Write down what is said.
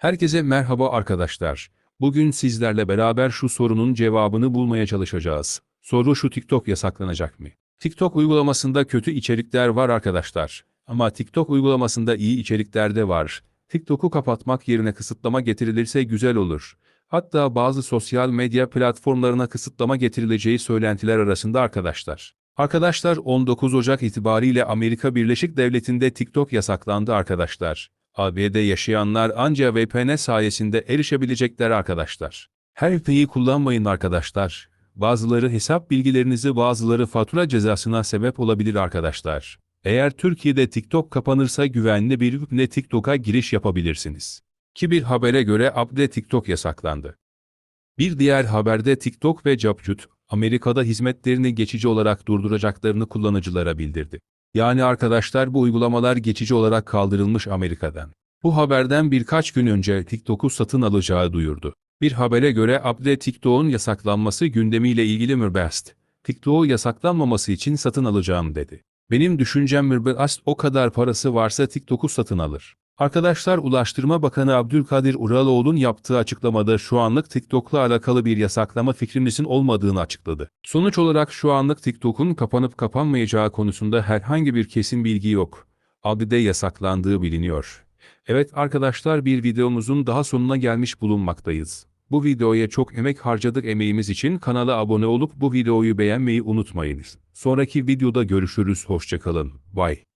Herkese merhaba arkadaşlar. Bugün sizlerle beraber şu sorunun cevabını bulmaya çalışacağız. Soru şu TikTok yasaklanacak mı? TikTok uygulamasında kötü içerikler var arkadaşlar. Ama TikTok uygulamasında iyi içerikler de var. TikTok'u kapatmak yerine kısıtlama getirilirse güzel olur. Hatta bazı sosyal medya platformlarına kısıtlama getirileceği söylentiler arasında arkadaşlar. Arkadaşlar 19 Ocak itibariyle Amerika Birleşik Devleti'nde TikTok yasaklandı arkadaşlar. AB'de yaşayanlar anca VPN sayesinde erişebilecekler arkadaşlar. Her VPN'i kullanmayın arkadaşlar. Bazıları hesap bilgilerinizi bazıları fatura cezasına sebep olabilir arkadaşlar. Eğer Türkiye'de TikTok kapanırsa güvenli bir VPN'le TikTok'a giriş yapabilirsiniz. Ki bir habere göre AB'de TikTok yasaklandı. Bir diğer haberde TikTok ve Capcut, Amerika'da hizmetlerini geçici olarak durduracaklarını kullanıcılara bildirdi. Yani arkadaşlar bu uygulamalar geçici olarak kaldırılmış Amerika'dan. Bu haberden birkaç gün önce TikTok'u satın alacağı duyurdu. Bir habere göre Abde TikTok'un yasaklanması gündemiyle ilgili Mürbest, TikTok'u yasaklanmaması için satın alacağım dedi. Benim düşüncem Mürbest o kadar parası varsa TikTok'u satın alır. Arkadaşlar Ulaştırma Bakanı Abdülkadir Uraloğlu'nun yaptığı açıklamada şu anlık TikTok'la alakalı bir yasaklama fikrimizin olmadığını açıkladı. Sonuç olarak şu anlık TikTok'un kapanıp kapanmayacağı konusunda herhangi bir kesin bilgi yok. Abdi'de yasaklandığı biliniyor. Evet arkadaşlar bir videomuzun daha sonuna gelmiş bulunmaktayız. Bu videoya çok emek harcadık emeğimiz için kanala abone olup bu videoyu beğenmeyi unutmayınız. Sonraki videoda görüşürüz hoşçakalın. Bye.